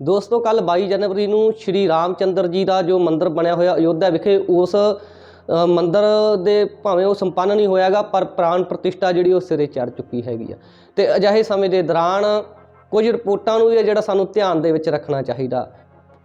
ਦੋਸਤੋ ਕੱਲ 22 ਜਨਵਰੀ ਨੂੰ ਸ਼੍ਰੀ ਰਾਮਚੰਦਰ ਜੀ ਦਾ ਜੋ ਮੰਦਿਰ ਬਣਿਆ ਹੋਇਆ ਅਯੋਧਿਆ ਵਿਖੇ, ਉਸ ਮੰਦਰ ਦੇ ਭਾਵੇਂ ਉਹ ਸੰਪੰਨ ਨਹੀਂ ਹੋਇਆਗਾ, ਪਰ ਪ੍ਰਾਣ ਪ੍ਰਤਿਸ਼ਠਾ ਜਿਹੜੀ ਉਹ ਸਿਰੇ ਚੜ ਚੁੱਕੀ ਹੈਗੀ ਆ। ਤੇ ਅਜਿਹੇ ਸਮੇਂ ਦੇ ਦੌਰਾਨ ਕੁਝ ਰਿਪੋਰਟਾਂ ਨੂੰ ਵੀ ਹੈ ਜਿਹੜਾ ਸਾਨੂੰ ਧਿਆਨ ਦੇ ਵਿੱਚ ਰੱਖਣਾ ਚਾਹੀਦਾ।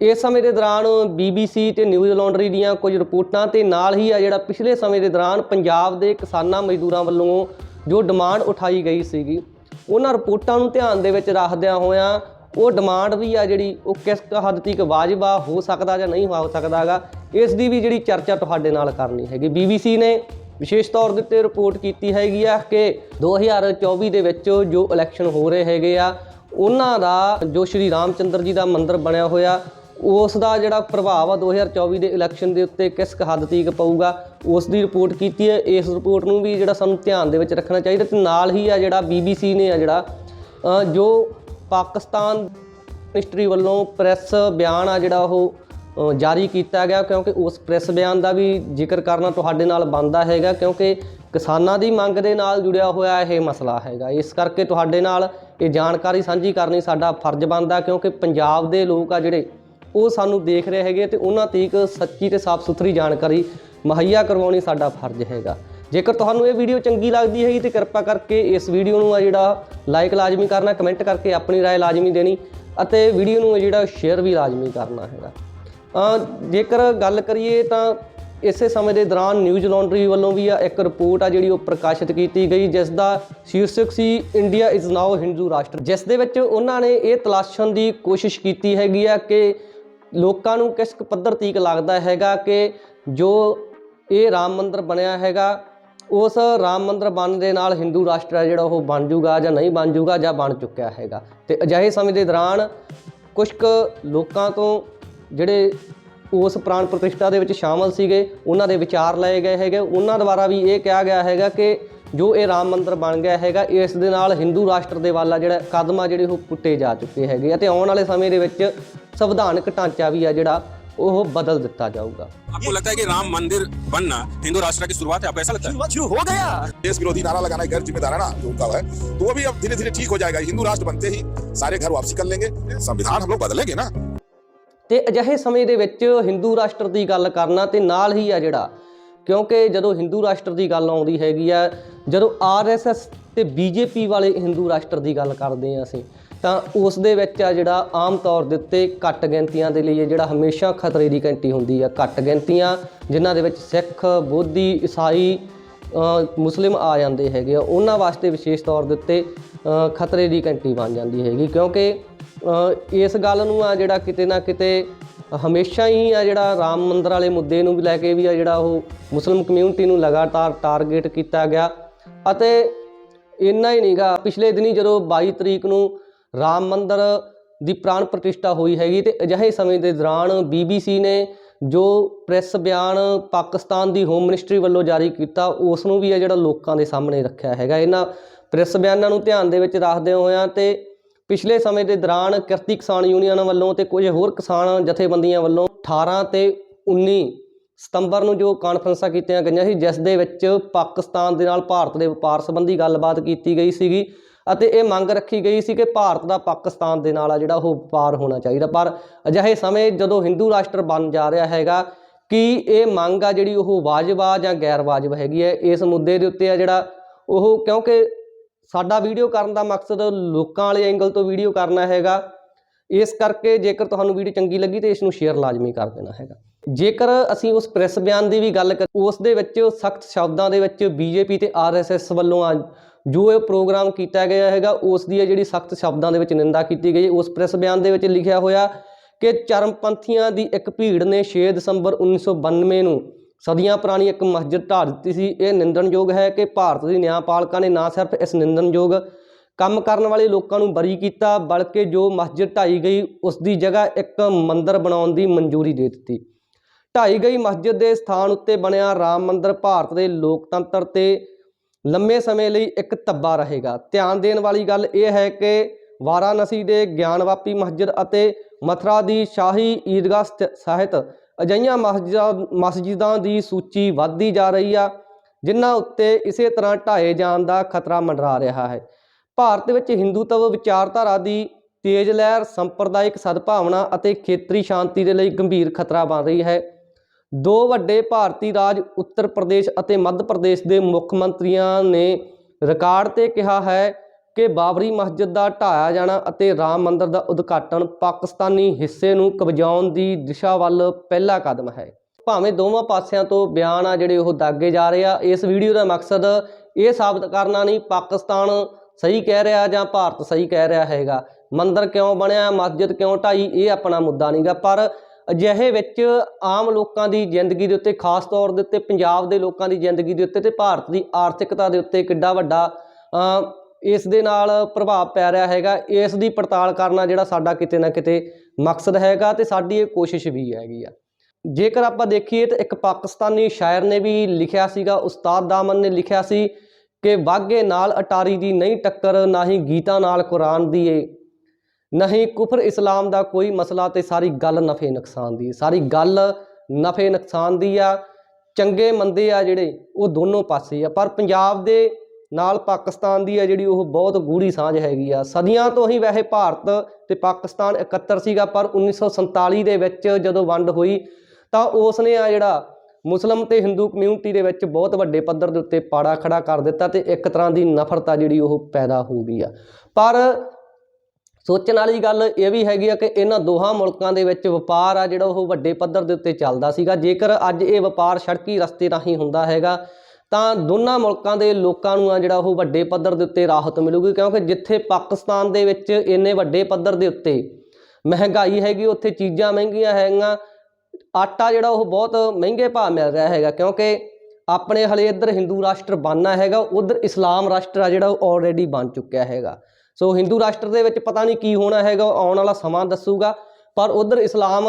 ਇਸ ਸਮੇਂ ਦੇ ਦੌਰਾਨ BBC ਤੇ ਨਿਊਜ਼ ਲਾਂਡਰੀ ਦੀਆਂ ਕੁਝ ਰਿਪੋਰਟਾਂ ਤੇ ਨਾਲ ਹੀ ਆ ਜਿਹੜਾ ਪਿਛਲੇ ਸਮੇਂ ਦੇ ਦੌਰਾਨ ਪੰਜਾਬ ਦੇ ਕਿਸਾਨਾਂ ਮਜ਼ਦੂਰਾਂ ਵੱਲੋਂ ਜੋ ਡਿਮਾਂਡ ਉਠਾਈ ਗਈ ਸੀਗੀ, ਉਹਨਾਂ ਰਿਪੋਰਟਾਂ ਨੂੰ ਧਿਆਨ ਦੇ ਵਿੱਚ ਰੱਖਦਿਆਂ ਹੋਇਆਂ ਉਹ ਡਿਮਾਂਡ ਵੀ ਆ ਜਿਹੜੀ, ਉਹ ਕਿਸ ਹੱਦ ਤੱਕ ਵਾਜਬਾ ਹੋ ਸਕਦਾ ਜਾਂ ਨਹੀਂ ਹੋ ਸਕਦਾਗਾ ਇਸ ਦੀ ਵੀ ਜਿਹੜੀ ਚਰਚਾ ਤੁਹਾਡੇ ਨਾਲ ਕਰਨੀ ਹੈਗੀ। BBC ਨੇ ਵਿਸ਼ੇਸ਼ ਤੌਰ ਦੇ ਉੱਤੇ ਰਿਪੋਰਟ ਕੀਤੀ ਹੈਗੀ ਆ ਕਿ 2024 ਦੇ ਵਿੱਚ ਜੋ ਇਲੈਕਸ਼ਨ ਹੋ ਰਹੇ ਹੈਗੇ ਆ, ਉਹਨਾਂ ਦਾ ਜੋ ਸ਼੍ਰੀ ਰਾਮਚੰਦਰ ਜੀ ਦਾ ਮੰਦਿਰ ਬਣਿਆ ਹੋਇਆ, ਉਸ ਦਾ ਜਿਹੜਾ ਪ੍ਰਭਾਵ ਆ 2024 ਦੇ ਇਲੈਕਸ਼ਨ ਦੇ ਉੱਤੇ ਕਿਸ ਕੁ ਹੱਦ ਤੱਕ ਪਊਗਾ, ਉਸ ਦੀ ਰਿਪੋਰਟ ਕੀਤੀ ਹੈ। ਇਸ ਰਿਪੋਰਟ ਨੂੰ ਵੀ ਜਿਹੜਾ ਸਾਨੂੰ ਧਿਆਨ ਦੇ ਵਿੱਚ ਰੱਖਣਾ ਚਾਹੀਦਾ ਤੇ ਨਾਲ ਹੀ ਆ ਜਿਹੜਾ BBC ਨੇ ਆ ਜਿਹੜਾ ਜੋ ਪਾਕਿਸਤਾਨ ਮਿਨਿਸਟਰੀ ਵੱਲੋਂ ਪ੍ਰੈਸ ਬਿਆਨ ਆ ਜਿਹੜਾ ਉਹ ਜਾਰੀ ਕੀਤਾ ਗਿਆ ਕਿਉਂਕਿ ਉਸ ਪ੍ਰੈਸ ਬਿਆਨ ਦਾ ਵੀ ਜ਼ਿਕਰ ਕਰਨਾ ਤੁਹਾਡੇ ਨਾਲ ਬਣਦਾ ਹੈਗਾ ਕਿਉਂਕਿ ਕਿਸਾਨਾਂ ਦੀ ਮੰਗ ਦੇ ਨਾਲ ਜੁੜਿਆ ਹੋਇਆ ਇਹ ਮਸਲਾ ਹੈਗਾ। ਇਸ ਕਰਕੇ ਤੁਹਾਡੇ ਨਾਲ ਇਹ ਜਾਣਕਾਰੀ ਸਾਂਝੀ ਕਰਨੀ ਸਾਡਾ ਫਰਜ਼ ਬਣਦਾ ਕਿਉਂਕਿ ਪੰਜਾਬ ਦੇ ਲੋਕ ਆ ਜਿਹੜੇ, ਉਹ ਸਾਨੂੰ ਦੇਖ ਰਹੇ ਹੈਗੇ ਤੇ ਉਹਨਾਂ ਤੀਕ ਸੱਚੀ ਤੇ ਸਾਫ਼ ਸੁਥਰੀ ਜਾਣਕਾਰੀ ਮੁਹੱਈਆ ਕਰਵਾਉਣੀ ਸਾਡਾ ਫਰਜ਼ ਹੈਗਾ। ਜੇਕਰ ਤੁਹਾਨੂੰ ਇਹ ਵੀਡੀਓ ਚੰਗੀ ਲੱਗਦੀ ਹੈਗੀ ਤੇ ਕਿਰਪਾ ਕਰਕੇ ਇਸ ਵੀਡੀਓ ਨੂੰ ਆ ਜਿਹੜਾ ਲਾਈਕ ਲਾਜ਼ਮੀ ਕਰਨਾ ਕਮੈਂਟ ਕਰਕੇ ਆਪਣੀ رائے ਲਾਜ਼ਮੀ ਦੇਣੀ ਅਤੇ ਵੀਡੀਓ ਨੂੰ ਆ ਜਿਹੜਾ ਸ਼ੇਅਰ ਵੀ ਲਾਜ਼ਮੀ ਕਰਨਾ ਹੈਗਾ ਅ, ਜੇਕਰ ਗੱਲ ਕਰੀਏ ਤਾਂ ਇਸੇ ਸਮੇਂ ਦੇ ਦੌਰਾਨ ਨਿਊਜ਼ ਲਾਂਡਰੀ ਵੱਲੋਂ ਵੀ ਆ ਇੱਕ ਰਿਪੋਰਟ ਆ ਜਿਹੜੀ ਉਹ ਪ੍ਰਕਾਸ਼ਿਤ ਕੀਤੀ ਗਈ ਜਿਸ ਦਾ ਸ਼ੀਰਸ਼ਕ ਸੀ India is now Hindu Rashtra ਜਿਸ ਦੇ ਵਿੱਚ ਉਹਨਾਂ ਨੇ ਇਹ ਤਲਾਸ਼ਣ ਦੀ ਕੋਸ਼ਿਸ਼ ਕੀਤੀ ਹੈਗੀ ਆ ਕਿ ਲੋਕਾਂ ਨੂੰ ਕਿਸ ਕੁ ਪੱਧਰ ਤੀਕ ਲੱਗਦਾ ਹੈਗਾ ਕਿ ਜੋ ਇਹ ਰਾਮ ਮੰਦਿਰ ਬਣਿਆ ਹੈਗਾ ਉਸ ਰਾਮ ਮੰਦਰ ਬਣਨ ਦੇ ਨਾਲ ਹਿੰਦੂ ਰਾਸ਼ਟਰ ਹੈ ਜਿਹੜਾ ਉਹ ਬਣ ਜੂਗਾ ਜਾਂ ਨਹੀਂ ਬਣ ਜੂਗਾ ਜਾਂ ਬਣ ਚੁੱਕਿਆ ਹੈਗਾ। ਤੇ ਅਜਿਹੇ ਸਮੇਂ ਦੇ ਦੌਰਾਨ ਕੁਝ ਕੁ ਲੋਕਾਂ ਤੋਂ ਜਿਹੜੇ ਉਸ ਪ੍ਰਾਣ ਪ੍ਰਤਿਸ਼ਠਾ ਦੇ ਵਿੱਚ ਸ਼ਾਮਲ ਸੀਗੇ, ਉਹਨਾਂ ਦੇ ਵਿਚਾਰ ਲਏ ਗਏ ਹੈਗੇ। ਉਹਨਾਂ ਦੁਆਰਾ ਵੀ ਇਹ ਕਿਹਾ ਗਿਆ ਹੈਗਾ ਕਿ ਜੋ ਇਹ ਰਾਮ ਮੰਦਰ ਬਣ ਗਿਆ ਹੈਗਾ, ਇਸ ਦੇ ਨਾਲ ਹਿੰਦੂ ਰਾਸ਼ਟਰ ਦੇ ਵੱਲ ਆ ਜਿਹੜਾ ਕਦਮ ਆ, ਜਿਹੜੇ ਉਹ ਪੁੱਟੇ ਜਾ ਚੁੱਕੇ ਹੈਗੇ ਆ। ਤੇ ਆਉਣ ਵਾਲੇ ਸਮੇਂ ਦੇ ਵਿੱਚ ਸੰਵਿਧਾਨਕ ਢਾਂਚਾ ਵੀ ਆ ਜਿਹੜਾ ਉਹ ਬਦਲ ਦਿੱਤਾ ਜਾਊਗਾ आपको लगता है कि राम मंदिर बनना हिंदू राष्ट्र की शुरुआत है आपको ऐसा लगता है शुरू हो गया देश विरोधी नारा लगाना गैर जिम्मेदार है ना जो उनका है तो वो भी अब धीरे धीरे ठीक हो जाएगा हिंदू राष्ट्र बनते ही सारे घर वापसी कर लेंगे संविधान हम लोग बदलेंगे ना ਤੇ ਅਜਿਹੇ ਸਮੇਂ ਦੇ ਵਿੱਚ ਹਿੰਦੂ ਰਾਸ਼ਟਰ ਦੀ ਗੱਲ ਕਰਨਾ ਤੇ ਨਾਲ ਹੀ ਆ ਜਿਹੜਾ ਕਿਉਂਕਿ ਜਦੋਂ ਹਿੰਦੂ ਰਾਸ਼ਟਰ ਦੀ ਗੱਲ ਆਉਂਦੀ ਹੈਗੀ ਆ ਜਦੋਂ ਆਰਐਸਐਸ ਤੇ ਬੀਜੇਪੀ ਵਾਲੇ ਹਿੰਦੂ ਰਾਸ਼ਟਰ ਦੀ ਗੱਲ ਕਰਦੇ ਆ ਅਸੀਂ ਤਾਂ ਉਸ ਦੇ ਵਿੱਚ ਆ ਜਿਹੜਾ ਆਮ ਤੌਰ ਦੇ ਉੱਤੇ ਘੱਟ ਗਿਣਤੀਆਂ ਦੇ ਲਈ ਇਹ ਜਿਹੜਾ ਹਮੇਸ਼ਾ ਖਤਰੇ ਦੀ ਘੰਟੀ ਹੁੰਦੀ ਆ, ਘੱਟ ਗਿਣਤੀਆਂ, ਜਿਨ੍ਹਾਂ ਦੇ ਵਿੱਚ ਸਿੱਖ, ਬੋਧੀ, ਈਸਾਈ ਮੁਸਲਿਮ ਆ ਜਾਂਦੇ ਹੈਗੇ ਆ, ਉਹਨਾਂ ਵਾਸਤੇ ਵਿਸ਼ੇਸ਼ ਤੌਰ ਦੇ ਉੱਤੇ ਖਤਰੇ ਦੀ ਘੰਟੀ ਬਣ ਜਾਂਦੀ ਹੈਗੀ। ਕਿਉਂਕਿ ਇਸ ਗੱਲ ਨੂੰ ਆ ਜਿਹੜਾ ਕਿਤੇ ਨਾ ਕਿਤੇ ਹਮੇਸ਼ਾ ਹੀ ਆ ਜਿਹੜਾ ਰਾਮ ਮੰਦਰ ਵਾਲੇ ਮੁੱਦੇ ਨੂੰ ਵੀ ਲੈ ਕੇ ਵੀ ਆ ਜਿਹੜਾ ਉਹ ਮੁਸਲਿਮ ਕਮਿਊਨਿਟੀ ਨੂੰ ਲਗਾਤਾਰ ਟਾਰਗੇਟ ਕੀਤਾ ਗਿਆ। ਅਤੇ ਇੰਨਾ ਹੀ ਨਹੀਂਗਾ ਪਿਛਲੇ ਦਿਨੀ ਜਦੋਂ 22 ਤਰੀਕ ਨੂੰ ਰਾਮ ਮੰਦਰ ਦੀ ਪ੍ਰਾਣ ਪ੍ਰਤਿਸ਼ਠਾ ਹੋਈ ਹੈਗੀ ਤੇ ਅਜਿਹੇ ਸਮੇਂ ਦੇ ਦੌਰਾਨ BBC ਨੇ ਜੋ ਪ੍ਰੈਸ ਬਿਆਨ ਪਾਕਿਸਤਾਨ ਦੀ ਹੋਮ ਮਿਨਿਸਟਰੀ ਵੱਲੋਂ ਜਾਰੀ ਕੀਤਾ ਉਸ ਨੂੰ ਵੀ ਆ ਜਿਹੜਾ ਲੋਕਾਂ ਦੇ ਸਾਹਮਣੇ ਰੱਖਿਆ ਹੈਗਾ। ਇਹਨਾਂ ਪ੍ਰੈਸ ਬਿਆਨਾਂ ਨੂੰ ਧਿਆਨ ਦੇ ਵਿੱਚ ਰੱਖਦੇ ਹੋਇਆਂ ਤੇ ਪਿਛਲੇ ਸਮੇਂ ਦੇ ਦੌਰਾਨ ਕਿਰਤੀ ਕਿਸਾਨ ਯੂਨੀਅਨ ਵੱਲੋਂ ਤੇ ਕੁਝ ਹੋਰ ਕਿਸਾਨ ਜਥੇਬੰਦੀਆਂ ਵੱਲੋਂ 18 ਤੇ 19 ਸਤੰਬਰ ਨੂੰ ਜੋ ਕਾਨਫਰੰਸਾਂ ਕੀਤੀਆਂ ਗਈਆਂ ਸੀ, ਜਿਸ ਦੇ ਵਿੱਚ ਪਾਕਿਸਤਾਨ ਦੇ ਨਾਲ ਭਾਰਤ ਦੇ ਵਪਾਰ ਸੰਬੰਧੀ ਗੱਲਬਾਤ ਕੀਤੀ ਗਈ ਸੀਗੀ। ਅਤੇ ਇਹ ਮੰਗ ਰੱਖੀ ਗਈ ਸੀ ਕਿ ਭਾਰਤ ਦਾ ਪਾਕਿਸਤਾਨ ਦੇ ਨਾਲ ਆ ਜਿਹੜਾ ਉਹ ਵਪਾਰ ਹੋਣਾ ਚਾਹੀਦਾ। ਪਰ ਅਜਿਹੇ ਸਮੇਂ ਜਦੋਂ ਹਿੰਦੂ ਰਾਸ਼ਟਰ ਬਣ ਜਾ ਰਿਹਾ ਹੈਗਾ, ਕਿ ਇਹ ਮੰਗ ਆ ਜਿਹੜੀ ਉਹ ਵਾਜਬ ਆ ਜਾਂ ਗੈਰ ਵਾਜਬ ਹੈਗੀ ਹੈ? ਇਸ ਮੁੱਦੇ ਦੇ ਉੱਤੇ ਆ ਜਿਹੜਾ ਉਹ ਕਿਉਂਕਿ ਸਾਡਾ ਵੀਡੀਓ ਕਰਨ ਦਾ ਮਕਸਦ ਲੋਕਾਂ ਵਾਲੇ ਐਂਗਲ ਤੋਂ ਵੀਡੀਓ ਕਰਨਾ ਹੈਗਾ। ਇਸ ਕਰਕੇ ਜੇਕਰ ਤੁਹਾਨੂੰ ਵੀਡੀਓ ਚੰਗੀ ਲੱਗੀ ਤੇ ਇਸ ਨੂੰ ਸ਼ੇਅਰ ਲਾਜ਼ਮੀ ਕਰ ਦੇਣਾ ਹੈਗਾ। ਜੇਕਰ ਅਸੀਂ ਉਸ ਪ੍ਰੈਸ ਬਿਆਨ ਦੀ ਵੀ ਗੱਲ ਕਰ ਉਸ ਦੇ ਵਿੱਚ ਸਖਤ ਸ਼ਬਦਾਂ ਦੇ ਵਿੱਚ ਬੀਜੇਪੀ ਤੇ ਆਰਐਸਐਸ ਵੱਲੋਂ ਆ ਜੋ ਇਹ ਪ੍ਰੋਗਰਾਮ ਕੀਤਾ ਗਿਆ ਹੈਗਾ, ਉਸ ਦੀ ਇਹ ਜਿਹੜੀ ਸਖਤ ਸ਼ਬਦਾਂ ਦੇ ਵਿੱਚ ਨਿੰਦਾ ਕੀਤੀ ਗਈ ਉਸ ਪ੍ਰੈਸ ਬਿਆਨ ਦੇ ਵਿੱਚ ਲਿਖਿਆ ਹੋਇਆ ਕਿ ਚਰਮਪੰਥੀਆਂ ਦੀ ਇੱਕ ਭੀੜ ਨੇ 6 ਦਸੰਬਰ 1992 ਨੂੰ ਸਦੀਆਂ ਪੁਰਾਣੀ ਇੱਕ ਮਸਜਿਦ ਢਾਹ ਦਿੱਤੀ ਸੀ। ਇਹ ਨਿੰਦਣਯੋਗ ਹੈ ਕਿ ਭਾਰਤ ਦੀ ਨਿਆਂਪਾਲਕਾਂ ਨੇ ਨਾ ਸਿਰਫ ਇਸ ਨਿੰਦਣਯੋਗ ਕੰਮ ਕਰਨ ਵਾਲੇ ਲੋਕਾਂ ਨੂੰ ਬਰੀ ਕੀਤਾ, ਬਲਕਿ ਜੋ ਮਸਜਿਦ ਢਾਈ ਗਈ, ਉਸ ਦੀ ਜਗ੍ਹਾ ਇੱਕ ਮੰਦਰ ਬਣਾਉਣ ਦੀ ਮਨਜ਼ੂਰੀ ਦੇ ਦਿੱਤੀ। ਢਾਈ ਗਈ ਮਸਜਿਦ ਦੇ ਸਥਾਨ ਉੱਤੇ ਬਣਿਆ ਰਾਮ ਮੰਦਿਰ ਭਾਰਤ ਦੇ ਲੋਕਤੰਤਰ ਤੇ ਲੰਮੇ ਸਮੇਂ ਲਈ ਇੱਕ ਧੱਬਾ ਰਹੇਗਾ। ਧਿਆਨ ਦੇਣ ਵਾਲੀ ਗੱਲ ਇਹ ਹੈ ਕਿ ਵਾਰਾਣਸੀ ਦੇ ਗਿਆਨਵਾਪੀ ਮਸਜਿਦ ਅਤੇ ਮਥੁਰਾ ਦੀ ਸ਼ਾਹੀ ਈਦਗਾਹ ਸਥ- ਸਾਹਿਤ ਅਜਿਹੀਆਂ ਮਸਜਿਦਾਂ ਮਸਜਿਦਾਂ ਦੀ ਸੂਚੀ ਵੱਧਦੀ ਜਾ ਰਹੀ ਆ, ਜਿਨ੍ਹਾਂ ਉੱਤੇ ਇਸੇ ਤਰ੍ਹਾਂ ਢਾਏ ਜਾਣ ਦਾ ਖਤਰਾ ਮੰਡਰਾ ਰਿਹਾ ਹੈ। ਭਾਰਤ ਵਿੱਚ ਹਿੰਦੂਤਵ ਵਿਚਾਰਧਾਰਾ ਦੀ ਤੇਜ਼ ਲਹਿਰ, ਸੰਪਰਦਾਇਕ ਸਦਭਾਵਨਾ ਅਤੇ ਖੇਤਰੀ ਸ਼ਾਂਤੀ ਦੇ ਲਈ ਗੰਭੀਰ ਖਤਰਾ ਬਣ ਰਹੀ ਹੈ। ਦੋ ਵੱਡੇ ਭਾਰਤੀ ਰਾਜ, ਉੱਤਰ ਪ੍ਰਦੇਸ਼ ਅਤੇ ਮੱਧ ਪ੍ਰਦੇਸ਼ ਦੇ ਮੁੱਖ ਮੰਤਰੀਆਂ ਨੇ ਰਿਕਾਰਡ ਤੇ ਕਿਹਾ ਹੈ ਕਿ ਬਾਬਰੀ ਮਸਜਿਦ ਦਾ ਢਾਇਆ ਜਾਣਾ ਅਤੇ ਰਾਮ ਮੰਦਰ ਦਾ ਉਦਘਾਟਨ ਪਾਕਿਸਤਾਨੀ ਹਿੱਸੇ ਨੂੰ ਕਬਜ਼ਾਉਣ ਦੀ ਦਿਸ਼ਾ ਵੱਲ ਪਹਿਲਾ ਕਦਮ ਹੈ। ਭਾਵੇਂ ਦੋਵਾਂ ਪਾਸਿਆਂ ਤੋਂ ਬਿਆਨ ਆ ਜਿਹੜੇ ਉਹ ਦਾਗੇ ਜਾ ਰਹੇ ਆ, ਇਸ ਵੀਡੀਓ ਦਾ ਮਕਸਦ ਇਹ ਸਾਬਤ ਕਰਨਾ ਨਹੀਂ, ਪਾਕਿਸਤਾਨ ਸਹੀ ਕਹਿ ਰਿਹਾ ਜਾਂ ਭਾਰਤ ਸਹੀ ਕਹਿ ਰਿਹਾ ਹੈਗਾ। ਮੰਦਰ ਕਿਉਂ ਬਣਿਆ, ਮਸਜਿਦ ਕਿਉਂ ਢਾਈ, ਇਹ ਆਪਣਾ ਮੁੱਦਾ ਨਹੀਂਗਾ ਪਰ ਅਜਿਹੇ ਵਿੱਚ ਆਮ ਲੋਕਾਂ ਦੀ ਜ਼ਿੰਦਗੀ ਦੇ ਉੱਤੇ, ਖਾਸ ਤੌਰ ਦੇ ਉੱਤੇ ਪੰਜਾਬ ਦੇ ਲੋਕਾਂ ਦੀ ਜ਼ਿੰਦਗੀ ਦੇ ਉੱਤੇ ਤੇ ਭਾਰਤ ਦੀ ਆਰਥਿਕਤਾ ਦੇ ਉੱਤੇ ਕਿੱਡਾ ਵੱਡਾ ਇਸ ਦੇ ਨਾਲ ਪ੍ਰਭਾਵ ਪੈ ਰਿਹਾ ਹੈਗਾ। ਇਸ ਦੀ ਪੜਤਾਲ ਕਰਨਾ ਜਿਹੜਾ ਸਾਡਾ ਕਿਤੇ ਨਾ ਕਿਤੇ ਮਕਸਦ ਹੈਗਾ ਤੇ ਸਾਡੀ ਇਹ ਕੋਸ਼ਿਸ਼ ਵੀ ਹੈਗੀ ਆ। ਜੇਕਰ ਆਪਾਂ ਦੇਖੀਏ ਤਾਂ ਇੱਕ ਪਾਕਿਸਤਾਨੀ ਸ਼ਾਇਰ ਨੇ ਵੀ ਲਿਖਿਆ ਸੀਗਾ, ਉਸਤਾਦ ਦਾਮਨ ਨੇ ਲਿਖਿਆ ਸੀ ਕਿ, ਵਾਗੇ ਨਾਲ ਅਟਾਰੀ ਦੀ ਨਹੀਂ ਟੱਕਰ, ਨਾ ਹੀ ਗੀਤਾ ਨਾਲ ਕੁਰਾਨ ਦੀ ਏ। ਨਹੀਂ, ਕੁਫਰ ਇਸਲਾਮ ਦਾ ਕੋਈ ਮਸਲਾ ਤੇ ਸਾਰੀ ਗੱਲ ਨਫੇ ਨੁਕਸਾਨ ਦੀ ਹੈ। ਸਾਰੀ ਗੱਲ ਨਫੇ ਨੁਕਸਾਨ ਦੀ ਆ, ਚੰਗੇ ਮੰਦੇ ਆ ਜਿਹੜੇ, ਉਹ ਦੋਨੋਂ ਪਾਸੇ ਆ। ਪਰ ਪੰਜਾਬ ਦੇ ਨਾਲ ਪਾਕਿਸਤਾਨ ਦੀ ਆ ਜਿਹੜੀ ਉਹ ਬਹੁਤ ਗੂੜੀ ਸਾਂਝ ਹੈਗੀ ਆ। ਸਦੀਆਂ ਤੋਂ ਹੀ ਵੈਸੇ ਭਾਰਤ ਤੇ ਪਾਕਿਸਤਾਨ ਇਕੱਤਰ ਸੀਗਾ, ਪਰ 1947 ਦੇ ਵਿੱਚ ਜਦੋਂ ਵੰਡ ਹੋਈ, ਤਾਂ ਉਸ ਨੇ ਆ ਜਿਹੜਾ ਮੁਸਲਮ ਤੇ ਹਿੰਦੂ ਕਮਿਊਨਿਟੀ ਦੇ ਵਿੱਚ ਬਹੁਤ ਵੱਡੇ ਪੱਧਰ ਦੇ ਉੱਤੇ ਪਾੜਾ ਖੜਾ ਕਰ ਦਿੱਤਾ ਤੇ ਇੱਕ ਤਰ੍ਹਾਂ ਦੀ ਨਫ਼ਰਤ ਆ ਜਿਹੜੀ ਉਹ ਪੈਦਾ ਹੋ ਗਈ ਆ। ਪਰ ਸੋਚਣ ਵਾਲੀ ਗੱਲ ਇਹ ਵੀ ਹੈਗੀ ਆ ਕਿ ਇਹਨਾਂ ਦੋਹਾਂ ਮੁਲਕਾਂ ਦੇ ਵਿੱਚ ਵਪਾਰ ਆ ਜਿਹੜਾ ਉਹ ਵੱਡੇ ਪੱਧਰ ਦੇ ਉੱਤੇ ਚੱਲਦਾ ਸੀਗਾ। ਜੇਕਰ ਅੱਜ ਇਹ ਵਪਾਰ ਸੜਕੀ ਰਸਤੇ ਰਾਹੀਂ ਹੁੰਦਾ ਹੈਗਾ, ਤਾਂ ਦੋਨਾਂ ਮੁਲਕਾਂ ਦੇ ਲੋਕਾਂ ਨੂੰ ਆ ਜਿਹੜਾ ਉਹ ਵੱਡੇ ਪੱਧਰ ਦੇ ਉੱਤੇ ਰਾਹਤ ਮਿਲੂਗੀ, ਕਿਉਂਕਿ ਜਿੱਥੇ ਪਾਕਿਸਤਾਨ ਦੇ ਵਿੱਚ ਇੰਨੇ ਵੱਡੇ ਪੱਧਰ ਦੇ ਉੱਤੇ ਮਹਿੰਗਾਈ ਹੈਗੀ, ਉੱਥੇ ਚੀਜ਼ਾਂ ਮਹਿੰਗੀਆਂ ਹੈਗੀਆਂ, ਆਟਾ ਜਿਹੜਾ ਉਹ ਬਹੁਤ ਮਹਿੰਗੇ ਭਾਅ ਮਿਲ ਰਿਹਾ ਹੈਗਾ, ਕਿਉਂਕਿ ਆਪਣੇ ਹਲੇ ਇੱਧਰ ਹਿੰਦੂ ਰਾਸ਼ਟਰ ਬਣਨਾ ਹੈਗਾ, ਉਧਰ ਇਸਲਾਮ ਰਾਸ਼ਟਰ ਆ ਜਿਹੜਾ ਉਹ ਆਲਰੇਡੀ ਬਣ ਚੁੱਕਿਆ ਹੈਗਾ। ਸੋ ਹਿੰਦੂ ਰਾਸ਼ਟਰ ਦੇ ਵਿੱਚ ਪਤਾ ਨਹੀਂ ਕੀ ਹੋਣਾ ਹੈਗਾ, ਉਹ ਆਉਣ ਵਾਲਾ ਸਮਾਂ ਦੱਸੂਗਾ। ਪਰ ਉਧਰ ਇਸਲਾਮ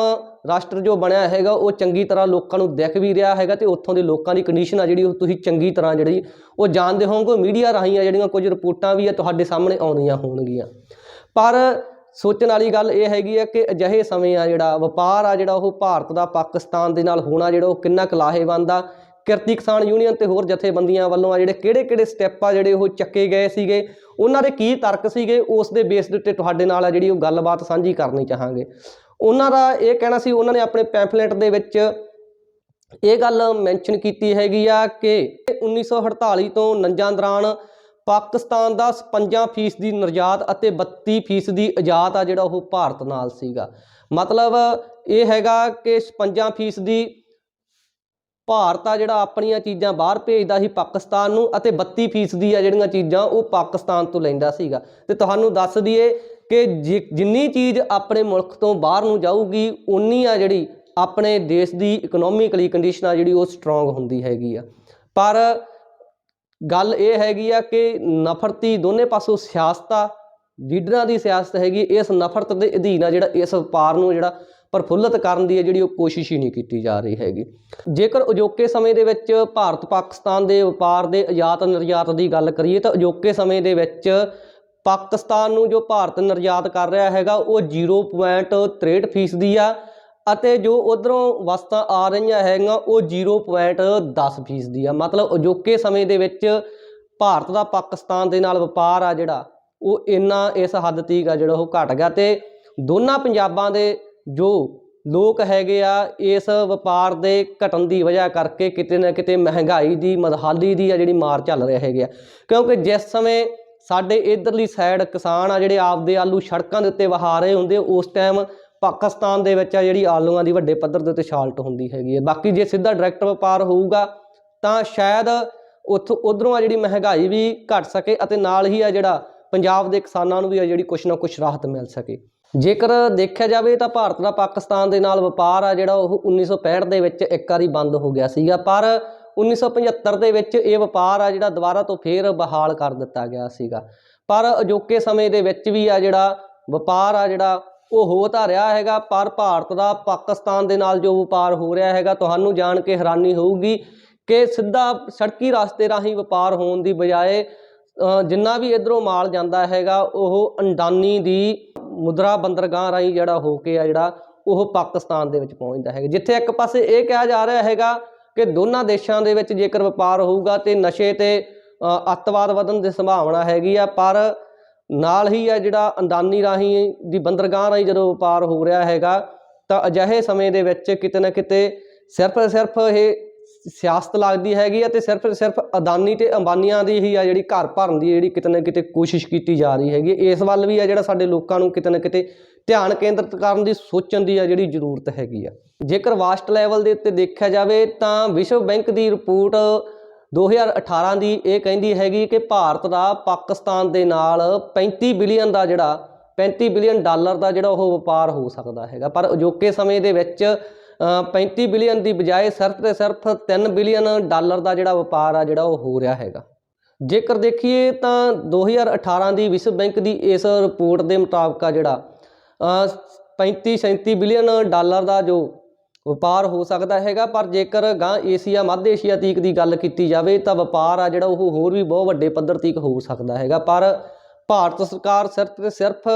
ਰਾਸ਼ਟਰ ਜੋ ਬਣਿਆ ਹੈਗਾ, ਉਹ ਚੰਗੀ ਤਰ੍ਹਾਂ ਲੋਕਾਂ ਨੂੰ ਦਿਖ ਵੀ ਰਿਹਾ ਹੈਗਾ ਤੇ ਉੱਥੋਂ ਦੇ ਲੋਕਾਂ ਦੀ ਕੰਡੀਸ਼ਨ ਆ ਜਿਹੜੀ, ਉਹ ਤੁਸੀਂ ਚੰਗੀ ਤਰ੍ਹਾਂ ਜਿਹੜੀ, ਉਹ ਜਾਣਦੇ ਹੋਵੋਗੇ। ਮੀਡੀਆ ਰਾਹੀਂ ਆ ਜਿਹੜੀਆਂ ਕੁਝ ਰਿਪੋਰਟਾਂ ਵੀ ਆ ਤੁਹਾਡੇ ਸਾਹਮਣੇ ਆਉਂਦੀਆਂ ਹੋਣਗੀਆਂ। ਪਰ ਸੋਚਣ ਵਾਲੀ ਗੱਲ ਇਹ ਹੈਗੀ ਆ ਕਿ ਅਜਿਹੇ ਸਮੇਂ ਆ ਜਿਹੜਾ, ਵਪਾਰ ਆ ਜਿਹੜਾ, ਉਹ ਭਾਰਤ ਦਾ ਪਾਕਿਸਤਾਨ ਦੇ ਨਾਲ ਹੋਣਾ ਜਿਹੜਾ, ਉਹ ਕਿੰਨਾ ਕੁ ਲਾਹੇਵੰਦ ਆ ਕਿਰਤੀ ਕਿਸਾਨ ਯੂਨੀਅਨ ਤੇ ਹੋਰ ਜਥੇਬੰਦੀਆਂ ਵੱਲੋਂ ਆ ਜਿਹੜੇ ਕਿਹੜੇ ਕਿਹੜੇ ਸਟੈਪ ਆ ਜਿਹੜੇ ਉਹ ਚੱਕੇ ਗਏ ਸੀਗੇ, ਉਹਨਾਂ ਦੇ ਕੀ ਤਰਕ ਸੀਗੇ, ਉਸ ਦੇ ਬੇਸ ਦੇ ਉੱਤੇ ਤੁਹਾਡੇ ਨਾਲ ਆ ਜਿਹੜੀ ਉਹ ਗੱਲਬਾਤ ਸਾਂਝੀ ਕਰਨੀ ਚਾਹਾਂਗੇ। ਉਹਨਾਂ ਦਾ ਇਹ ਕਹਿਣਾ ਸੀ, ਉਹਨਾਂ ਨੇ ਆਪਣੇ ਪੈਂਫਲੇਟ ਦੇ ਵਿੱਚ ਇਹ ਗੱਲ ਮੈਂਸ਼ਨ ਕੀਤੀ ਹੈਗੀ ਆ ਕਿ 1948 ਤੋਂ 49 ਦੌਰਾਨ ਪਾਕਿਸਤਾਨ ਦਾ 55% ਦੀ ਨਿਰਯਾਤ ਅਤੇ 32% ਦੀ ਆਯਾਤ ਆ ਜਿਹੜਾ ਉਹ ਭਾਰਤ ਨਾਲ ਸੀਗਾ। ਮਤਲਬ ਇਹ ਹੈਗਾ ਕਿ 55% ਦੀ ਭਾਰਤ ਆ ਜਿਹੜਾ ਆਪਣੀਆਂ ਚੀਜ਼ਾਂ ਬਾਹਰ ਭੇਜਦਾ ਸੀ ਪਾਕਿਸਤਾਨ ਨੂੰ ਅਤੇ 32% ਆ ਜਿਹੜੀਆਂ ਚੀਜ਼ਾਂ ਉਹ ਪਾਕਿਸਤਾਨ ਤੋਂ ਲੈਂਦਾ ਸੀਗਾ। ਤੇ ਤੁਹਾਨੂੰ ਦੱਸ ਦਈਏ ਕਿ ਜਿ- ਜਿੰਨੀ ਚੀਜ਼ ਆਪਣੇ ਮੁਲਕ ਤੋਂ ਬਾਹਰ ਨੂੰ ਜਾਊਗੀ ਉਨੀ ਆ ਜਿਹੜੀ ਆਪਣੇ ਦੇਸ਼ ਦੀ ਇਕਨੋਮਿਕਲੀ ਕੰਡੀਸ਼ਨ ਆ ਜਿਹੜੀ ਉਹ ਸਟਰੋਂਗ ਹੁੰਦੀ ਹੈਗੀ ਆ। ਪਰ ਗੱਲ ਇਹ ਹੈਗੀ ਆ ਕਿ ਨਫ਼ਰਤੀ ਦੋਨੇ ਪਾਸੋਂ ਸਿਆਸਤ ਆ, ਲੀਡਰਾਂ ਦੀ ਸਿਆਸਤ ਹੈਗੀ, ਇਸ ਨਫ਼ਰਤ ਦੇ ਅਧੀਨ ਆ ਜਿਹੜਾ ਇਸ ਵਪਾਰ ਨੂੰ ਜਿਹੜਾ ਪ੍ਰਫੁੱਲਤ ਕਰਨ ਦੀ ਹੈ ਜਿਹੜੀ ਉਹ ਕੋਸ਼ਿਸ਼ ਹੀ ਨਹੀਂ ਕੀਤੀ ਜਾ ਰਹੀ ਹੈਗੀ। ਜੇਕਰ ਅਜੋਕੇ ਸਮੇਂ ਦੇ ਵਿੱਚ ਭਾਰਤ ਪਾਕਿਸਤਾਨ ਦੇ ਵਪਾਰ ਦੇ ਆਯਾਤ ਨਿਰਯਾਤ ਦੀ ਗੱਲ ਕਰੀਏ ਤਾਂ ਅਜੋਕੇ ਸਮੇਂ ਦੇ ਵਿੱਚ ਪਾਕਿਸਤਾਨ ਨੂੰ ਜੋ ਭਾਰਤ ਨਿਰਯਾਤ ਕਰ ਰਿਹਾ ਹੈਗਾ, ਉਹ 0.63% ਦੀ ਆ ਅਤੇ ਜੋ ਉਧਰੋਂ ਵਸਤਾਂ ਆ ਰਹੀਆਂ ਹੈਗੀਆਂ, ਉਹ 0.10% ਦੀ ਆ। ਮਤਲਬ ਅਜੋਕੇ ਸਮੇਂ ਦੇ ਵਿੱਚ ਭਾਰਤ ਦਾ ਪਾਕਿਸਤਾਨ ਦੇ ਨਾਲ ਵਪਾਰ ਆ ਜਿਹੜਾ, ਉਹ ਇੰਨਾ ਇਸ ਹੱਦ ਤੀਕ ਆ ਜਿਹੜਾ ਉਹ ਘਟ ਗਿਆ ਤੇ ਦੋਨਾਂ ਪੰਜਾਬਾਂ ਦੇ ਜੋ ਲੋਕ ਹੈਗੇ ਆ, ਇਸ ਵਪਾਰ ਦੇ ਘਟਣ ਦੀ ਵਜ੍ਹਾ ਕਰਕੇ ਕਿਤੇ ਨਾ ਕਿਤੇ ਮਹਿੰਗਾਈ ਦੀ, ਮਦਹਾਲੀ ਦੀ ਆ ਜਿਹੜੀ ਮਾਰ ਚੱਲ ਰਿਹਾ ਹੈਗੇ। ਆ ਕਿਉਂਕਿ ਜਿਸ ਸਮੇਂ ਸਾਡੇ ਇਧਰਲੀ ਸਾਈਡ ਕਿਸਾਨ ਆ ਜਿਹੜੇ ਆਪਦੇ ਆਲੂ ਸੜਕਾਂ ਦੇ ਉੱਤੇ ਵਹਾ ਰਹੇ ਹੁੰਦੇ, ਉਸ ਟਾਈਮ ਪਾਕਿਸਤਾਨ ਦੇ ਵਿੱਚ ਆ ਜਿਹੜੀ ਆਲੂਆਂ ਦੀ ਵੱਡੇ ਪੱਧਰ ਦੇ ਉੱਤੇ ਸ਼ਾਲਟ ਹੁੰਦੀ ਹੈਗੀ ਹੈ ਬਾਕੀ ਜੇ ਸਿੱਧਾ ਡਾਇਰੈਕਟ ਵਪਾਰ ਹੋਊਗਾ, ਤਾਂ ਸ਼ਾਇਦ ਉੱਥੋਂ ਉਧਰੋਂ ਆ ਜਿਹੜੀ ਮਹਿੰਗਾਈ ਵੀ ਘਟ ਸਕੇ ਅਤੇ ਨਾਲ ਹੀ ਆ ਜਿਹੜਾ ਪੰਜਾਬ ਦੇ ਕਿਸਾਨਾਂ ਨੂੰ ਵੀ ਆ ਜਿਹੜੀ ਕੁਛ ਨਾ ਕੁਛ ਰਾਹਤ ਮਿਲ ਸਕੇ। ਜੇਕਰ ਦੇਖਿਆ ਜਾਵੇ ਤਾਂ ਭਾਰਤ ਦਾ ਪਾਕਿਸਤਾਨ ਦੇ ਨਾਲ ਵਪਾਰ ਆ ਜਿਹੜਾ ਉਹ 1965 ਦੇ ਵਿੱਚ ਇੱਕ ਵਾਰੀ ਬੰਦ ਹੋ ਗਿਆ ਸੀਗਾ, ਪਰ 1975 ਦੇ ਵਿੱਚ ਇਹ ਵਪਾਰ ਆ ਜਿਹੜਾ ਦੁਬਾਰਾ ਤੋਂ ਫੇਰ ਬਹਾਲ ਕਰ ਦਿੱਤਾ ਗਿਆ ਸੀਗਾ। ਪਰ ਅਜੋਕੇ ਸਮੇਂ ਦੇ ਵਿੱਚ ਵੀ ਆ ਜਿਹੜਾ ਵਪਾਰ ਆ ਜਿਹੜਾ ਉਹ ਹੋ ਤਾਂ ਰਿਹਾ ਹੈਗਾ, ਪਰ ਭਾਰਤ ਦਾ ਪਾਕਿਸਤਾਨ ਦੇ ਨਾਲ ਜੋ ਵਪਾਰ ਹੋ ਰਿਹਾ ਹੈਗਾ, ਤੁਹਾਨੂੰ ਜਾਣ ਕੇ ਹੈਰਾਨੀ ਹੋਊਗੀ ਕਿ ਸਿੱਧਾ ਸੜਕੀ ਰਸਤੇ ਰਾਹੀਂ ਵਪਾਰ ਹੋਣ ਦੀ ਬਜਾਏ ਜਿੰਨਾ ਵੀ ਇਧਰੋਂ ਮਾਲ ਜਾਂਦਾ ਹੈਗਾ, ਉਹ ਅੰਡਾਨੀ ਦੀ ਮੁਦਰਾ ਬੰਦਰਗਾਹ ਰਾਹੀਂ ਜਿਹੜਾ ਹੋ ਕੇ ਆ ਜਿਹੜਾ ਉਹ ਪਾਕਿਸਤਾਨ ਦੇ ਵਿੱਚ ਪਹੁੰਚਦਾ ਹੈਗਾ। ਜਿੱਥੇ ਇੱਕ ਪਾਸੇ ਇਹ ਕਿਹਾ ਜਾ ਰਿਹਾ ਹੈਗਾ ਕਿ ਦੋਨਾਂ ਦੇਸ਼ਾਂ ਦੇ ਵਿੱਚ ਜੇਕਰ ਵਪਾਰ ਹੋਊਗਾ ਤੇ ਨਸ਼ੇ ਤੇ ਅੱਤਵਾਦ ਵਧਣ ਦੀ ਸੰਭਾਵਨਾ ਹੈਗੀ ਆ, ਪਰ ਨਾਲ ਹੀ ਆ ਜਿਹੜਾ ਅੰਦਾਨੀ ਰਾਹੀਂ ਦੀ ਬੰਦਰਗਾਹ ਰਾਹੀਂ ਜਦੋਂ ਵਪਾਰ ਹੋ ਰਿਹਾ ਹੈਗਾ, ਤਾਂ ਅਜਿਹੇ ਸਮੇਂ ਦੇ ਵਿੱਚ ਕਿਤੇ ਨਾ ਕਿਤੇ ਸਿਰਫ ਸਿਰਫ ਇਹ ਸਿਆਸਤ ਲੱਗਦੀ ਹੈਗੀ ਆ ਤੇ ਸਿਰਫ ਸਿਰਫ ਅਦਾਨੀ ਤੇ ਅੰਬਾਨੀਆਂ ਦੀ ਹੀ ਆ ਜਿਹੜੀ ਘਰ ਭਰਨ ਦੀ ਜਿਹੜੀ ਕਿਤੇ ਨਾ ਕਿਤੇ ਕੋਸ਼ਿਸ਼ ਕੀਤੀ ਜਾ ਰਹੀ ਹੈਗੀ ਇਸ ਵੱਲ ਵੀ ਆ ਜਿਹੜਾ ਸਾਡੇ ਲੋਕਾਂ ਨੂੰ ਕਿਤੇ ਨਾ ਕਿਤੇ ਧਿਆਨ ਕੇਂਦਰਿਤ ਕਰਨ ਦੀ ਸੋਚਣ ਦੀ ਆ ਜਿਹੜੀ ਜ਼ਰੂਰਤ ਹੈਗੀ ਆ। ਜੇਕਰ ਵਾਸਟ ਲੈਵਲ ਦੇ ਉੱਤੇ ਦੇਖਿਆ ਜਾਵੇ ਤਾਂ ਵਿਸ਼ਵ ਬੈਂਕ ਦੀ ਰਿਪੋਰਟ 2018 ਦੀ ਇਹ ਕਹਿੰਦੀ ਹੈਗੀ ਕਿ ਭਾਰਤ ਦਾ ਪਾਕਿਸਤਾਨ ਦੇ ਨਾਲ 35 ਬਿਲੀਅਨ ਦਾ ਜਿਹੜਾ 35 ਬਿਲੀਅਨ ਡਾਲਰ ਦਾ ਜਿਹੜਾ ਉਹ ਵਪਾਰ ਹੋ ਸਕਦਾ ਹੈਗਾ। ਪਰ ਅਜੋਕੇ ਸਮੇਂ ਦੇ ਵਿੱਚ 35 ਬਿਲੀਅਨ ਦੀ ਬਜਾਏ ਸਿਰਫ ਤੇ ਸਿਰਫ 3 ਬਿਲੀਅਨ ਡਾਲਰ ਦਾ ਜਿਹੜਾ ਵਪਾਰ ਆ ਜਿਹੜਾ ਉਹ ਹੋ ਰਿਹਾ ਹੈਗਾ। ਜੇਕਰ ਦੇਖੀਏ ਤਾਂ 2018 ਦੀ ਵਿਸ਼ਵ ਬੈਂਕ ਦੀ ਇਸ ਰਿਪੋਰਟ ਦੇ ਮੁਤਾਬਕ ਆ ਜਿਹੜਾ ਅ, 35 37 ਬਿਲੀਅਨ ਡਾਲਰ ਦਾ ਜੋ ਵਪਾਰ ਹੋ ਸਕਦਾ ਹੈਗਾ ਪਰ ਜੇਕਰ ਗਾਂ ਏਸ਼ੀਆ ਮੱਧ ਏਸ਼ੀਆ ਤੀਕ ਦੀ ਗੱਲ ਕੀਤੀ ਜਾਵੇ ਤਾਂ ਵਪਾਰ ਆ ਜਿਹੜਾ ਉਹ ਹੋਰ ਵੀ ਬਹੁਤ ਵੱਡੇ ਪੱਧਰ ਤੀਕ ਹੋ ਸਕਦਾ ਹੈਗਾ। ਪਰ ਭਾਰਤ ਸਰਕਾਰ ਸਿਰਫ ਤੇ ਸਿਰਫ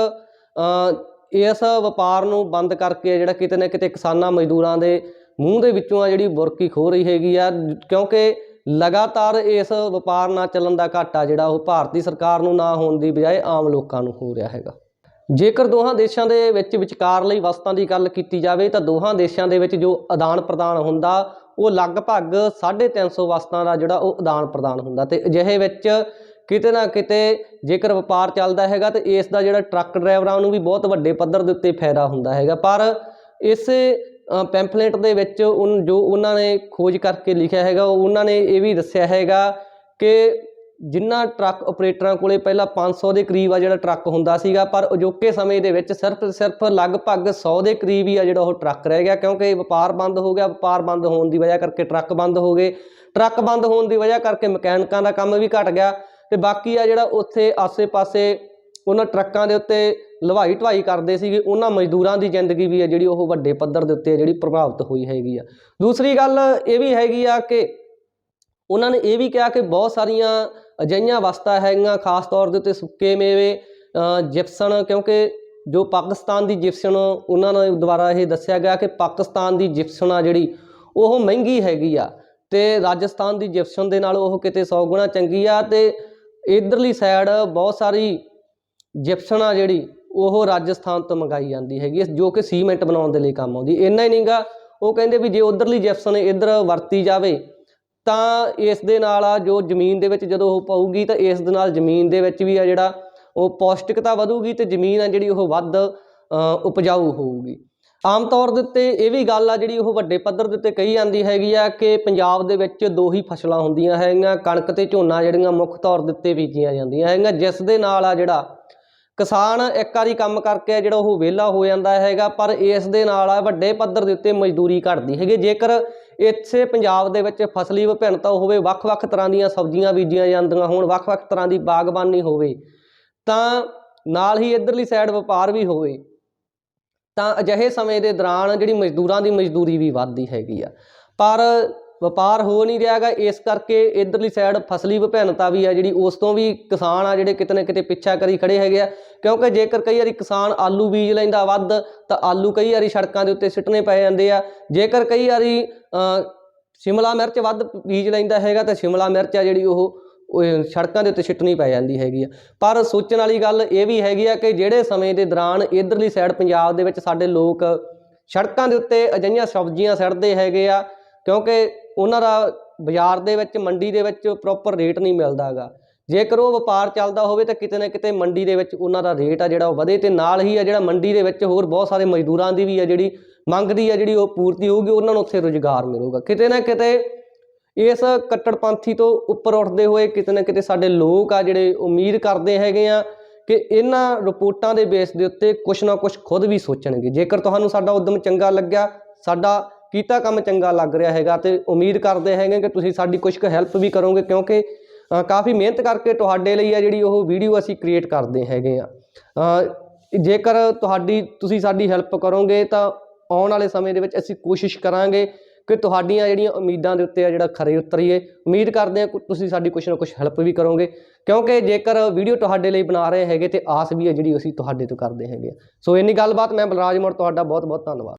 ਇਸ ਵਪਾਰ ਨੂੰ ਬੰਦ ਕਰਕੇ ਜਿਹੜਾ ਕਿਤੇ ਨਾ ਕਿਤੇ ਕਿਸਾਨਾਂ ਮਜ਼ਦੂਰਾਂ ਦੇ ਮੂੰਹ ਦੇ ਵਿੱਚੋਂ ਆ ਜਿਹੜੀ ਬੁਰਕੀ ਖੋ ਰਹੀ ਹੈਗੀ ਆ, ਕਿਉਂਕਿ ਲਗਾਤਾਰ ਇਸ ਵਪਾਰ ਨਾ ਚੱਲਣ ਦਾ ਘਾਟਾ ਜਿਹੜਾ ਉਹ ਭਾਰਤੀ ਸਰਕਾਰ ਨੂੰ ਨਾ ਹੋਣ ਦੀ ਬਜਾਏ ਆਮ ਲੋਕਾਂ ਨੂੰ ਹੋ ਰਿਹਾ ਹੈਗਾ। ਜੇਕਰ ਦੋਹਾਂ ਦੇਸ਼ਾਂ ਦੇ ਵਿੱਚ ਵਿਚਕਾਰ ਲਈ ਵਸਤਾਂ ਦੀ ਗੱਲ ਕੀਤੀ ਜਾਵੇ ਤਾਂ ਦੋਹਾਂ ਦੇਸ਼ਾਂ ਦੇ ਵਿੱਚ ਜੋ ਆਦਾਨ ਪ੍ਰਦਾਨ ਹੁੰਦਾ, ਉਹ ਲਗਭਗ 350 ਵਸਤਾਂ ਦਾ ਜਿਹੜਾ ਉਹ ਆਦਾਨ ਪ੍ਰਦਾਨ ਹੁੰਦਾ ਤੇ ਅਜਿਹੇ ਵਿੱਚ ਕਿਤੇ ਨਾ ਕਿਤੇ ਜੇਕਰ ਵਪਾਰ ਚੱਲਦਾ ਹੈਗਾ ਤੇ ਇਸ ਦਾ ਜਿਹੜਾ ਟਰੱਕ ਡਰਾਈਵਰਾਂ ਨੂੰ ਵੀ ਬਹੁਤ ਵੱਡੇ ਪੱਧਰ ਦੇ ਉੱਤੇ ਫਾਇਦਾ ਹੁੰਦਾ ਹੈਗਾ। ਪਰ ਇਸੇ ਪੈਂਫਲੇਟ ਦੇ ਵਿੱਚ ਉਨ, ਜੋ ਉਹਨਾਂ ਨੇ ਖੋਜ ਕਰਕੇ ਲਿਖਿਆ ਹੈਗਾ ਉਹਨਾਂ ਨੇ ਇਹ ਵੀ ਦੱਸਿਆ ਹੈਗਾ ਕਿ ਜਿਨ੍ਹਾਂ ਟਰੱਕ ਆਪਰੇਟਰਾਂ ਕੋਲੇ ਪਹਿਲਾਂ 500 ਦੇ ਕਰੀਬ ਆ ਜਿਹੜਾ ਟਰੱਕ ਹੁੰਦਾ ਸੀਗਾ, ਪਰ ਅਜੋਕੇ ਸਮੇਂ ਦੇ ਵਿੱਚ ਸਿਰਫ ਤੇ ਸਿਰਫ ਲਗਭਗ 100 ਦੇ ਕਰੀਬ ਹੀ ਆ ਜਿਹੜਾ ਉਹ ਟਰੱਕ ਰਹਿ ਗਿਆ, ਕਿਉਂਕਿ ਵਪਾਰ ਬੰਦ ਹੋ ਗਿਆ, ਵਪਾਰ ਬੰਦ ਹੋਣ ਦੀ ਵਜ੍ਹਾ ਕਰਕੇ ਟਰੱਕ ਬੰਦ ਹੋ ਗਏ। ਟਰੱਕ ਬੰਦ ਹੋਣ ਦੀ ਵਜ੍ਹਾ ਕਰਕੇ ਮਕੈਨਿਕਾਂ ਦਾ ਕੰਮ ਵੀ ਘਟ ਗਿਆ। ਤੇ ਬਾਕੀ ਆ ਜਿਹੜਾ ਉੱਥੇ ਆਸੇ-ਪਾਸੇ ਉਹਨਾਂ ਟਰੱਕਾਂ ਦੇ ਉੱਤੇ ਲਵਾਈ ਢਵਾਈ ਕਰਦੇ ਸੀਗੇ ਉਹਨਾਂ ਮਜ਼ਦੂਰਾਂ ਦੀ ਜ਼ਿੰਦਗੀ ਵੀ ਆ ਜਿਹੜੀ ਉਹ ਵੱਡੇ ਪੱਧਰ ਦੇ ਉੱਤੇ ਜਿਹੜੀ ਪ੍ਰਭਾਵਿਤ ਹੋਈ ਹੈਗੀ ਆ। ਦੂਸਰੀ ਗੱਲ ਇਹ ਵੀ ਹੈਗੀ ਆ ਕਿ ਉਹਨਾਂ ਨੇ ਇਹ ਵੀ ਕਿਹਾ ਕਿ ਬਹੁਤ ਸਾਰੀਆਂ ਅਜਿਹੀਆਂ ਵਸਤਾਂ ਹੈਗੀਆਂ ਖਾਸ ਤੌਰ ਦੇ ਉੱਤੇ ਸੁੱਕੇ ਮੇਵੇ ਅ, ਜਿਪਸਣ ਕਿਉਂਕਿ ਜੋ ਪਾਕਿਸਤਾਨ ਦੀ ਜਿਪਸਣ ਉਹਨਾਂ ਨੇ ਦੁਆਰਾ ਇਹ ਦੱਸਿਆ ਗਿਆ ਕਿ ਪਾਕਿਸਤਾਨ ਦੀ ਜਿਪਸਣ ਆ ਜਿਹੜੀ ਉਹ ਮਹਿੰਗੀ ਹੈਗੀ ਆ ਤੇ ਰਾਜਸਥਾਨ ਦੀ ਜਿਪਸਨ ਦੇ ਨਾਲ ਉਹ ਕਿਤੇ 100 ਗੁਣਾ ਚੰਗੀ ਆ ਤੇ ਇਧਰਲੀ ਸਾਈਡ ਬਹੁਤ ਸਾਰੀ ਜਿਪਸਨ ਆ ਜਿਹੜੀ ਉਹ ਰਾਜਸਥਾਨ ਤੋਂ ਮੰਗਾਈ ਜਾਂਦੀ ਹੈਗੀ ਹੈ, ਜੋ ਕਿ ਸੀਮੈਂਟ ਬਣਾਉਣ ਦੇ ਲਈ ਕੰਮ ਆਉਂਦੀ। ਇੰਨਾ ਹੀ ਨਹੀਂਗਾ ਉਹ ਕਹਿੰਦੇ ਵੀ ਜੇ ਉਧਰਲੀ ਜਿਪਸਨ ਇੱਧਰ ਵਰਤੀ ਜਾਵੇ ਤਾਂ ਇਸ ਦੇ ਨਾਲ ਆ ਜੋ ਜ਼ਮੀਨ ਦੇ ਵਿੱਚ ਜਦੋਂ ਉਹ ਪਊਗੀ ਤਾਂ ਇਸ ਦੇ ਨਾਲ ਜ਼ਮੀਨ ਦੇ ਵਿੱਚ ਵੀ ਆ ਜਿਹੜਾ ਉਹ ਪੌਸ਼ਟਿਕਤਾ ਵਧੂਗੀ ਤੇ ਜ਼ਮੀਨ ਆ ਜਿਹੜੀ ਉਹ ਵੱਧ ਉਪਜਾਊ ਹੋਊਗੀ। ਆਮ ਤੌਰ ਦੇ ਉੱਤੇ ਇਹ ਵੀ ਗੱਲ ਆ ਜਿਹੜੀ ਉਹ ਵੱਡੇ ਪੱਧਰ ਦੇ ਉੱਤੇ ਕਹੀ ਜਾਂਦੀ ਹੈਗੀ ਆ ਕਿ ਪੰਜਾਬ ਦੇ ਵਿੱਚ ਦੋ ਹੀ ਫਸਲਾਂ ਹੁੰਦੀਆਂ ਹੈਗੀਆਂ, ਕਣਕ ਤੇ ਝੋਨਾ ਜਿਹੜੀਆਂ ਮੁੱਖ ਤੌਰ ਦੇ ਉੱਤੇ ਬੀਜੀਆਂ ਜਾਂਦੀਆਂ ਹੈਗੀਆਂ, ਜਿਸ ਦੇ ਨਾਲ ਆ ਜਿਹੜਾ ਕਿਸਾਨ ਇੱਕ ਵਾਰੀ ਕੰਮ ਕਰਕੇ ਜਿਹੜਾ ਉਹ ਵਿਹਲਾ ਹੋ ਜਾਂਦਾ ਹੈਗਾ, ਪਰ ਇਸ ਦੇ ਨਾਲ ਆ ਵੱਡੇ ਪੱਧਰ ਦੇ ਉੱਤੇ ਮਜ਼ਦੂਰੀ ਘਟਦੀ ਹੈਗੀ। ਜੇਕਰ ਇੱਥੇ ਪੰਜਾਬ ਦੇ ਵਿੱਚ ਫਸਲੀ ਵਿਭਿੰਨਤਾ ਹੋਵੇ, ਵੱਖ-ਵੱਖ ਤਰ੍ਹਾਂ ਦੀਆਂ ਸਬਜ਼ੀਆਂ ਬੀਜੀਆਂ ਜਾਂਦੀਆਂ ਹੋਣ, ਵੱਖ-ਵੱਖ ਤਰ੍ਹਾਂ ਦੀ ਬਾਗਬਾਨੀ ਹੋਵੇ, ਤਾਂ ਨਾਲ ਹੀ ਇਧਰਲੀ ਸਾਈਡ ਵਪਾਰ ਵੀ ਹੋਵੇ ਤਾਂ ਅਜਿਹੇ ਸਮੇਂ ਦੇ ਦੌਰਾਨ ਜਿਹੜੀ ਮਜ਼ਦੂਰਾਂ ਦੀ ਮਜ਼ਦੂਰੀ ਵੀ ਵੱਧਦੀ ਹੈਗੀ ਆ। ਪਰ ਵਪਾਰ ਹੋ ਨਹੀਂ ਰਿਹਾਗਾ ਇਸ ਕਰਕੇ ਇਧਰਲੀ ਸਾਈਡ ਫਸਲੀ ਵਿਭਿੰਨਤਾ ਵੀ ਆ ਜਿਹੜੀ ਉਸ ਤੋਂ ਵੀ ਕਿਸਾਨ ਆ ਜਿਹੜੇ ਕਿਤੇ ਨਾ ਕਿਤੇ ਪਿੱਛਾ ਕਰੀ ਖੜੇ ਹੈਗੇ ਆ। ਕਿਉਂਕਿ ਜੇਕਰ ਕਈ ਵਾਰੀ ਕਿਸਾਨ ਆਲੂ ਬੀਜ ਲੈਂਦਾ ਵੱਧ, ਤਾਂ ਆਲੂ ਕਈ ਵਾਰੀ ਸੜਕਾਂ ਦੇ ਉੱਤੇ ਸਿੱਟਣੇ ਪੈ ਜਾਂਦੇ ਆ। ਜੇਕਰ ਕਈ ਵਾਰੀ ਸ਼ਿਮਲਾ ਮਿਰਚ ਵੱਧ ਬੀਜ ਲੈਂਦਾ ਹੈਗਾ, ਤਾਂ ਸ਼ਿਮਲਾ ਮਿਰਚ ਆ ਜਿਹੜੀ ਉਹ ਸੜਕਾਂ ਦੇ ਉੱਤੇ ਸਿੱਟਣੀ ਪੈ ਜਾਂਦੀ ਹੈਗੀ ਆ। ਪਰ ਸੋਚਣ ਵਾਲੀ ਗੱਲ ਇਹ ਵੀ ਹੈਗੀ ਆ ਕਿ ਜਿਹੜੇ ਸਮੇਂ ਦੇ ਦੌਰਾਨ ਇਧਰਲੀ ਸਾਈਡ ਪੰਜਾਬ ਦੇ ਵਿੱਚ ਸਾਡੇ ਲੋਕ ਸੜਕਾਂ ਦੇ ਉੱਤੇ ਅਜਿਹੀਆਂ ਸਬਜ਼ੀਆਂ ਸੜਦੇ ਹੈਗੇ ਆ, ਕਿਉਂਕਿ ਉਹਨਾਂ ਦਾ ਬਾਜ਼ਾਰ ਦੇ ਵਿੱਚ, ਮੰਡੀ ਦੇ ਵਿੱਚ ਪ੍ਰੋਪਰ ਰੇਟ ਨਹੀਂ ਮਿਲਦਾ ਹੈਗਾ ਜੇਕਰ ਉਹ ਵਪਾਰ ਚੱਲਦਾ ਹੋਵੇ ਤਾਂ ਕਿਤੇ ਨਾ ਕਿਤੇ ਮੰਡੀ ਦੇ ਵਿੱਚ ਉਹਨਾਂ ਦਾ ਰੇਟ ਆ ਜਿਹੜਾ ਉਹ ਵਧੇ ਤੇ ਨਾਲ ਹੀ ਆ ਜਿਹੜਾ ਮੰਡੀ ਦੇ ਵਿੱਚ ਹੋਰ ਬਹੁਤ ਸਾਰੇ ਮਜ਼ਦੂਰਾਂ ਦੀ ਵੀ ਆ ਜਿਹੜੀ ਮੰਗ ਦੀ ਆ ਜਿਹੜੀ ਉਹ ਪੂਰਤੀ ਹੋਊਗੀ, ਉਹਨਾਂ ਨੂੰ ਉੱਥੇ ਰੁਜ਼ਗਾਰ ਮਿਲੂਗਾ। ਕਿਤੇ ਨਾ ਕਿਤੇ ਇਸ ਕੱਟੜਪੰਥੀ ਤੋਂ ਉੱਪਰ ਉੱਠਦੇ ਹੋਏ ਕਿਤੇ ਨਾ ਕਿਤੇ ਸਾਡੇ ਲੋਕ ਆ ਜਿਹੜੇ ਉਮੀਦ ਕਰਦੇ ਹੈਗੇ ਆ ਕਿ ਇਹਨਾਂ ਰਿਪੋਰਟਾਂ ਦੇ ਬੇਸ ਦੇ ਉੱਤੇ ਕੁਛ ਨਾ ਕੁਛ ਖੁਦ ਵੀ ਸੋਚਣਗੇ। ਜੇਕਰ ਤੁਹਾਨੂੰ ਸਾਡਾ ਉਦਮ ਚੰਗਾ ਲੱਗਿਆ, ਸਾਡਾ ਕੀਤਾ ਕੰਮ ਚੰਗਾ ਲੱਗ ਰਿਹਾ ਹੈਗਾ ਤੇ ਉਮੀਦ ਕਰਦੇ ਹੈਗੇ ਕਿ ਤੁਸੀਂ ਸਾਡੀ ਕੁਛ ਕੁ ਹੈਲਪ ਵੀ ਕਰੋਗੇ ਕਿਉਂਕਿ ਕਾਫੀ ਮਿਹਨਤ ਕਰਕੇ ਤੁਹਾਡੇ ਲਈ ਆ ਜਿਹੜੀ ਉਹ ਵੀਡੀਓ ਅਸੀਂ ਕ੍ਰੀਏਟ ਕਰਦੇ ਹੈਗੇ ਆ। ਜੇਕਰ ਤੁਹਾਡੀ, ਤੁਸੀਂ ਸਾਡੀ ਹੈਲਪ ਕਰੋਗੇ ਤਾਂ ਆਉਣ ਵਾਲੇ ਸਮੇਂ ਦੇ ਵਿੱਚ ਅਸੀਂ ਕੋਸ਼ਿਸ਼ ਕਰਾਂਗੇ ਕਿ ਤੁਹਾਡੀਆਂ ਜਿਹੜੀਆਂ ਉਮੀਦਾਂ ਦੇ ਉੱਤੇ ਆ ਜਿਹੜਾ ਖਰੇ ਉਤਰੀਏ। ਉਮੀਦ ਕਰਦੇ ਹਾਂ ਤੁਸੀਂ ਸਾਡੀ ਕੁਛ ਨਾ ਕੁਛ ਹੈਲਪ ਵੀ ਕਰੋਗੇ। ਕਿਉਂਕਿ ਜੇਕਰ ਵੀਡੀਓ ਤੁਹਾਡੇ ਲਈ ਬਣਾ ਰਹੇ ਹੈਗੇ ਤੇ ਆਸ ਵੀ ਹੈ ਜਿਹੜੀ ਅਸੀਂ ਤੁਹਾਡੇ ਤੋਂ ਕਰਦੇ ਹੈਗੇ ਆ। ਸੋ ਇੰਨੀ ਗੱਲਬਾਤ ਮੈਂ ਬਲਰਾਜ ਮੋੜ, ਤੁਹਾਡਾ ਬਹੁਤ ਬਹੁਤ ਧੰਨਵਾਦ।